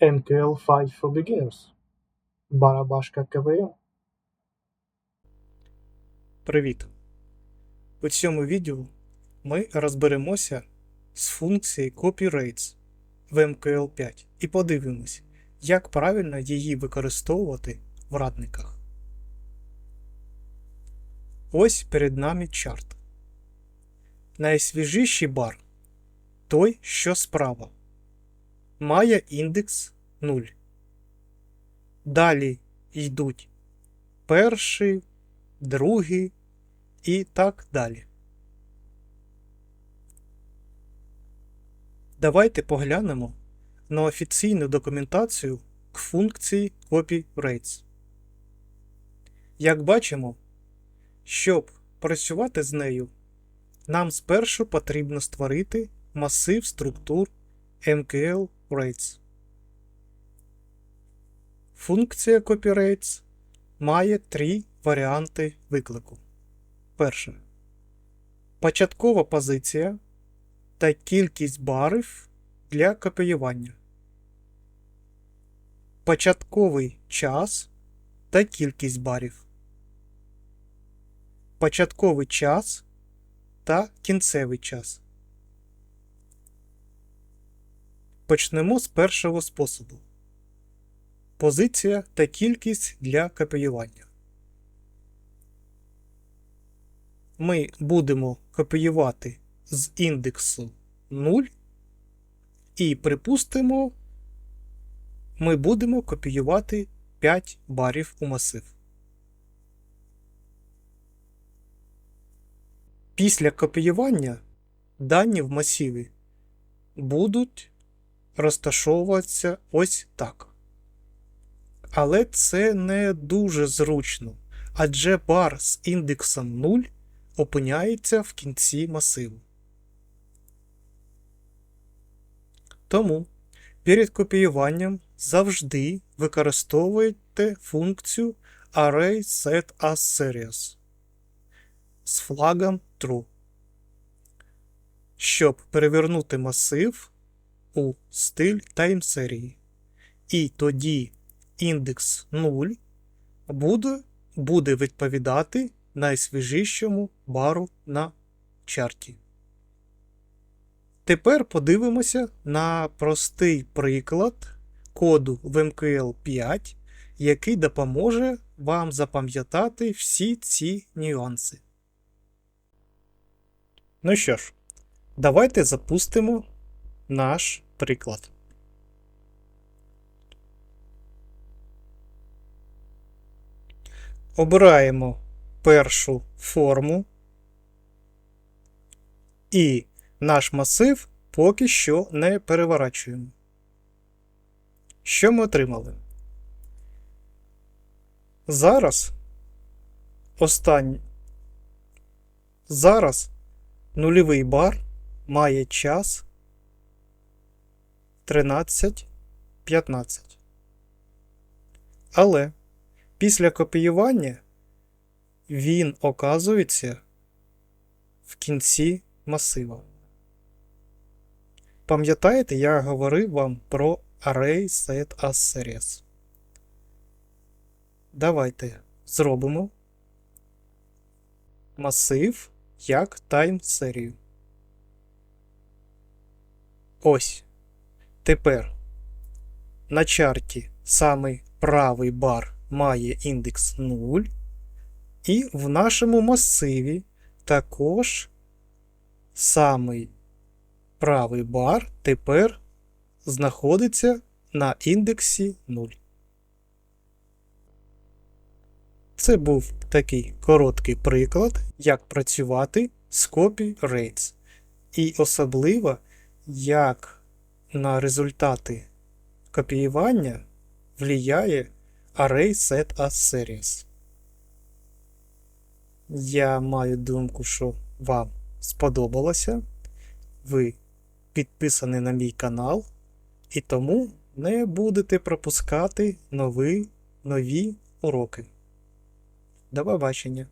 MQL5 for Beginners. Барабашка КВМ. Привіт! У цьому відео ми розберемося з функцією copyRates в MQL5 і подивимось, як правильно її використовувати в радниках. Ось перед нами чарт. Найсвіжіший бар той, що справа, має індекс 0. Далі йдуть перший, другий і так далі. Давайте поглянемо на офіційну документацію к функції copyRates. Як бачимо, щоб працювати з нею, нам спершу потрібно створити масив структур MQL Rates. Функція copyRates має три варіанти виклику. Перше. Початкова позиція та кількість барів для копіювання. Початковий час та кількість барів. Початковий час та кінцевий час. Почнемо з першого способу. Позиція та кількість для копіювання. Ми будемо копіювати з індексу 0 і припустимо, ми будемо копіювати 5 барів у масив. Після копіювання дані в масиві будуть розташовуватися ось так. Але це не дуже зручно, адже бар з індексом 0 опиняється в кінці масиву. Тому перед копіюванням завжди використовуйте функцію ArraySetAsSeries з флагом True, щоб перевернути масив у стиль таймсерії. І тоді індекс 0 буде, буде відповідати найсвіжішому бару на чарті. Тепер подивимося на простий приклад коду в MQL 5, який допоможе вам запам'ятати всі ці нюанси. Ну що ж, давайте запустимо наш приклад. Обираємо першу форму і наш масив поки що не переворачуємо. Що ми отримали? Зараз останній. Зараз нульовий бар має час 13.15. Але після копіювання він оказується в кінці масива. Пам'ятаєте, я говорив вам про Array Set as Series. Давайте зробимо масив як time серію. Ось. Тепер на чарті самий правий бар має індекс 0. І в нашому масиві також самий правий бар тепер знаходиться на індексі 0. Це був такий короткий приклад, як працювати з copyRates. І особливо, як на результати копіювання влияє Array Set as Series. Я маю думку, що вам сподобалося. Ви підписані на мій канал, і тому не будете пропускати нові, нові уроки. До побачення!